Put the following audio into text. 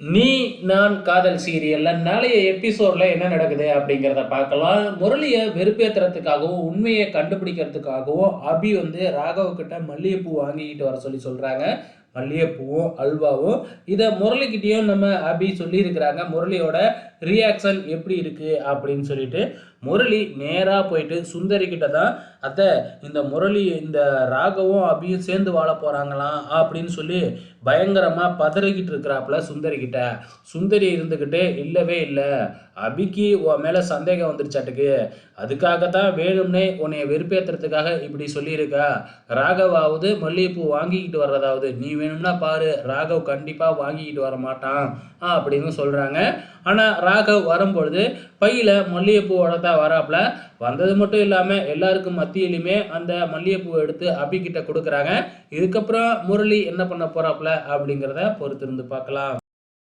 நீ நான் காதல் சீரியல்ல நாளைய எபிசோட்ல என்ன நடக்குது அப்படிங்கிறத பார்க்கலாம். முரளியை வெறுப்பேத்துறதுக்காகவும் உண்மையை கண்டுபிடிக்கிறதுக்காகவும் அபி வந்து ராகவ் கிட்ட மல்லிகைப்பூ வாங்கிக்கிட்டு வர சொல்லி சொல்றாங்க. மல்லிகைப்பூவும் அல்வாவும். இதை முரளிக்கிட்டேயும் நம்ம அபி சொல்லியிருக்கிறாங்க முரளியோட ரியாக்ஷன் எப்படி இருக்குது அப்படின்னு சொல்லிட்டு. முரளி நேராக போயிட்டு சுந்தரிக்கிட்ட தான் அத்தை இந்த முரளி இந்த ராகவும் அபியும் சேர்ந்து வாழ போகிறாங்களாம் அப்படின்னு சொல்லி பயங்கரமாக பதறிக்கிட்டு இருக்கிறாப்புல சுந்தரிக்கிட்ட சுந்தரி இருந்துக்கிட்டு இல்லவே இல்லை அபிக்கு உன் மேலே சந்தேகம் வந்துருச்சாட்டுக்கு. அதுக்காகத்தான் வேணும்னே உன்னை வெறுப்பேற்றுறதுக்காக இப்படி சொல்லியிருக்கா. ராகவாவது மல்லிகைப்பூ வாங்கிக்கிட்டு வர்றதாவது. நீ வேணும்னா பாரு ராகவ் கண்டிப்பாக வாங்கிக்கிட்டு வர மாட்டான் அப்படின்னு சொல்கிறாங்க ஆனால் ராகவ் வரும்பொழுது பையில் மல்லிகைப்பூவோட தான் வராப்புல. வந்தது மட்டும் இல்லாமல் எல்லாருக்கும் மத்தியிலுமே அந்த மல்லிகைப்பூவை எடுத்து அபிக்கிட்ட கொடுக்குறாங்க. இதுக்கப்புறம் முரளி என்ன பண்ண போகிறாப்புல அப்படிங்கிறத பொறுத்திருந்து பார்க்கலாம்.